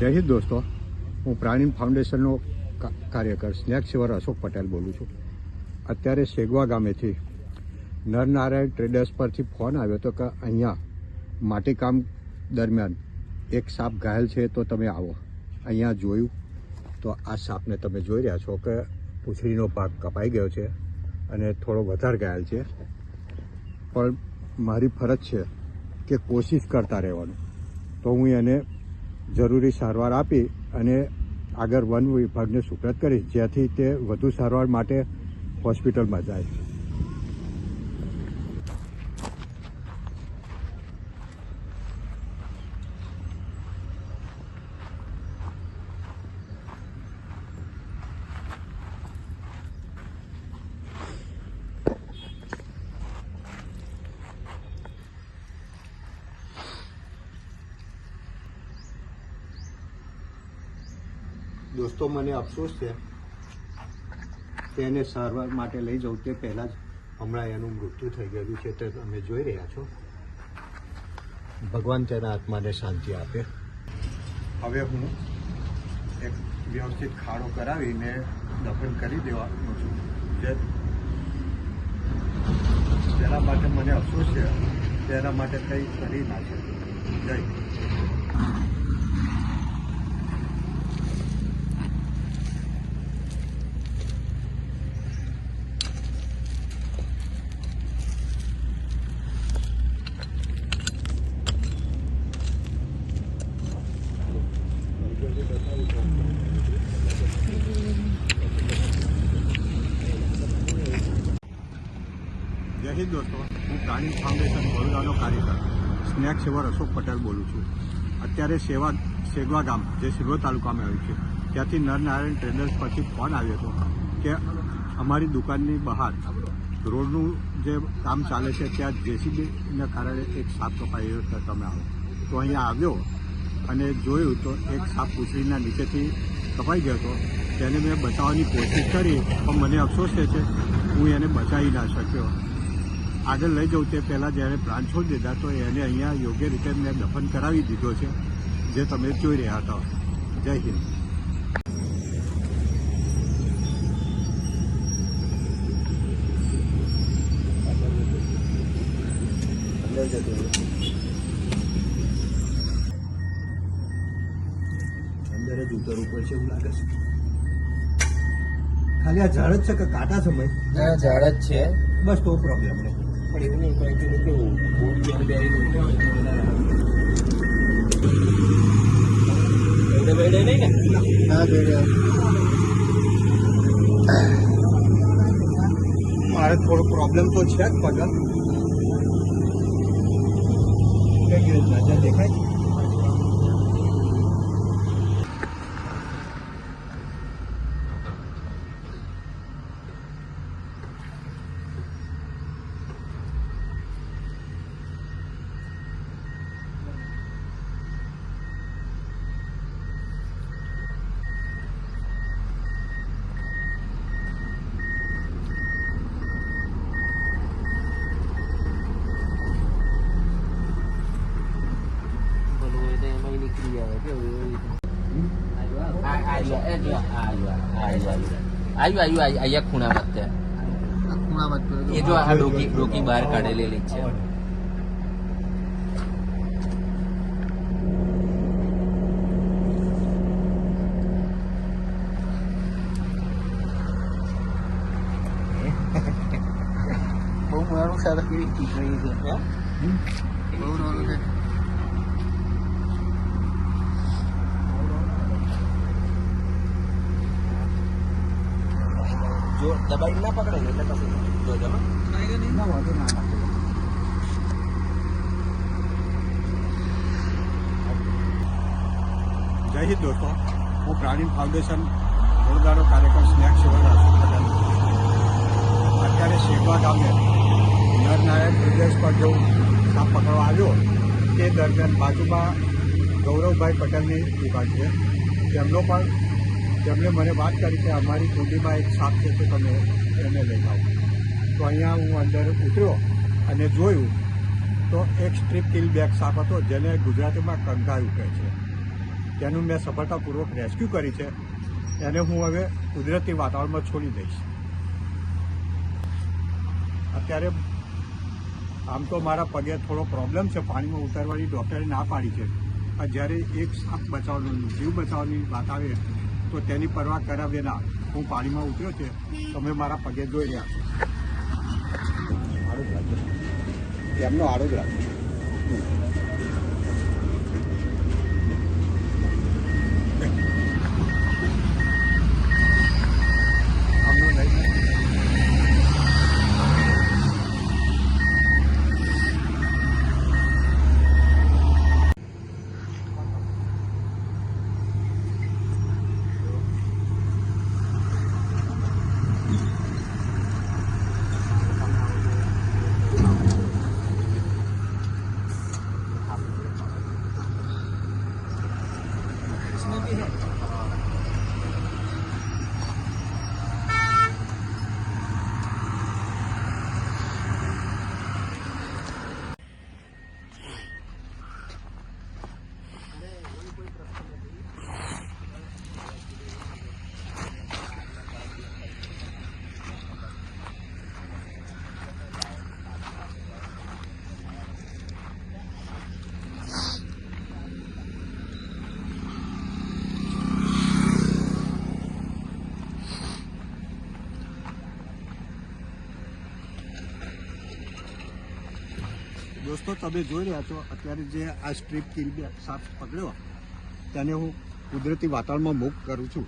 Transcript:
જય હિન્દ દોસ્તો. હું પ્રાણીમ ફાઉન્ડેશનનો કાર્યકર સ્નેક અશોક પટેલ બોલું છું. અત્યારે શેગવા ગામેથી નરનારાયણ ટ્રેડર્સ પરથી ફોન આવ્યો હતો કે અહીંયા માટીકામ દરમિયાન એક સાપ ઘાયલ છે તો તમે આવો. અહીંયા જોયું તો આ સાપને તમે જોઈ રહ્યા છો કે પૂંછડીનો ભાગ કપાઈ ગયો છે અને થોડો વધારે ઘાયલ છે. પણ મારી ફરજ છે કે કોશિશ કરતા રહેવાનું. તો હું એને જરૂરી સારવાર આપી અને આગળ વન વિભાગને સુપ્રત કરીશ જેથી તે વધુ સારવાર માટે હોસ્પિટલમાં જાય. દોસ્તો, મને અફસોસ છે તેને સારવાર માટે લઈ જવું તે પહેલાં જ હમણાં એનું મૃત્યુ થઈ ગયું છે. તે તમે જોઈ રહ્યા છો. ભગવાન તેના આત્માને શાંતિ આપે. હવે હું એક વ્યવસ્થિત ખાડો કરાવીને દફન કરી દેવાનો છું. જે તેના માટે મને અફસોસ છે. તેના માટે કંઈ કરી ના છે જય. હિન્દ દોસ્તો, હું પ્રાણી ફાઉન્ડેશન વડોદરાનો કાર્યકર સ્નેક સેવર અશોક પટેલ બોલું છું. અત્યારે સેવા, સેગવા ગામ, જે સિલ્વર તાલુકામાં આવ્યું છે, ત્યાંથી નરનારાયણ ટ્રેડર્સ પરથી ફોન આવ્યો હતો કે અમારી દુકાનની બહાર રોડનું જે કામ ચાલે છે, ત્યાં જેસીબીને કારણે એક સાપ કપાઈ ગયો તો તમે આવો. તો અહીંયા આવ્યો અને જોયું તો એક સાપ પૂછડીના નીચેથી કપાઈ ગયો હતો. તેને મેં બચાવવાની કોશિશ કરી, પણ મને અફસોસ છે હું એને બચાવી ના શક્યો. આગળ લઈ જવું તે પહેલાં જ્યારે પ્રાણ છોડી દીધા તો એને અહીંયા યોગ્ય રીતે મેં દફન કરાવી દીધો છે જે તમે જોઈ રહ્યા હતા જય હિન્દ. અંદર જ ઉતરવું પડશે એવું લાગે છે. ખાલી આ ઝાડ જ છે કે કાંટા સમય ઝાડ જ છે. બસ તો પ્રોબ્લેમ નહીં. પણ એવું નહીં મારે થોડો પ્રોબ્લેમ તો છે જ પગલ દેખાય પેલું હોય તો એમાંય નીકળી આવે કેવું એવી રીતે. આ- આ રહ્યો, એ રહ્યો, આ રહ્યો, આ રહ્યો, આ રહ્યો. આયુ આયુ આયુ અહીંયા ખૂણામાં જ એ જો આ ડોકી ડોકી બહાર કાઢેલી છે. બહુ મારું સારું કેવી ચીકણી છે હે? બહુ નાનું છે જો દબાઈ ના પકડે ને એટલે કશું જો વાંધો ના જય હિન્દ દોસ્તો. હું પ્રાણી ફાઉન્ડેશન વડોદરાનો કાર્યક્રમ સ્નેક સેવર અત્યારે શેગવા ગામે નરનારાયણ પ્રદેશ પર જો સાપ પકડવા આવ્યો તે દરમિયાન બાજુમાં ગૌરવભાઈ પટેલની દુકાન છે. તેમનો પણ તેમણે મને વાત કરી કે અમારી કુંડીમાં એક સાપ છે, તો તમે એને લઈ આવો તો અહીંયા હું અંદર ઉતર્યો અને જોયું તો એક સ્ટ્રીપ કિલ બેગ સાપ હતો, જેને ગુજરાતીમાં કંકાયું કહે છે. તેનું મેં સફળતાપૂર્વક રેસ્ક્યુ કરી છે. એને હું હવે કુદરતી વાતાવરણમાં છોડી દઈશ. અત્યારે આમ તો મારા પગે થોડો પ્રોબ્લેમ છે. પાણીમાં ઉતારવાની ડૉક્ટરે ના પાડી છે. જ્યારે એક સાપ બચાવવાનો, જીવ બચાવવાની વાત આવે તો તેની પરવા કર્યા વિના હું પાણીમાં ઉતર્યો છે. તમે મારા પગે જોઈ રહ્યા છો. જ એમનો આડો જ તમે જોઈ રહ્યા છો, અત્યારે જે આ સ્ટ્રીપ કિલ સાપ પકડ્યો, તેને હું કુદરતી વાતાવરણમાં મુક્ત કરું છું.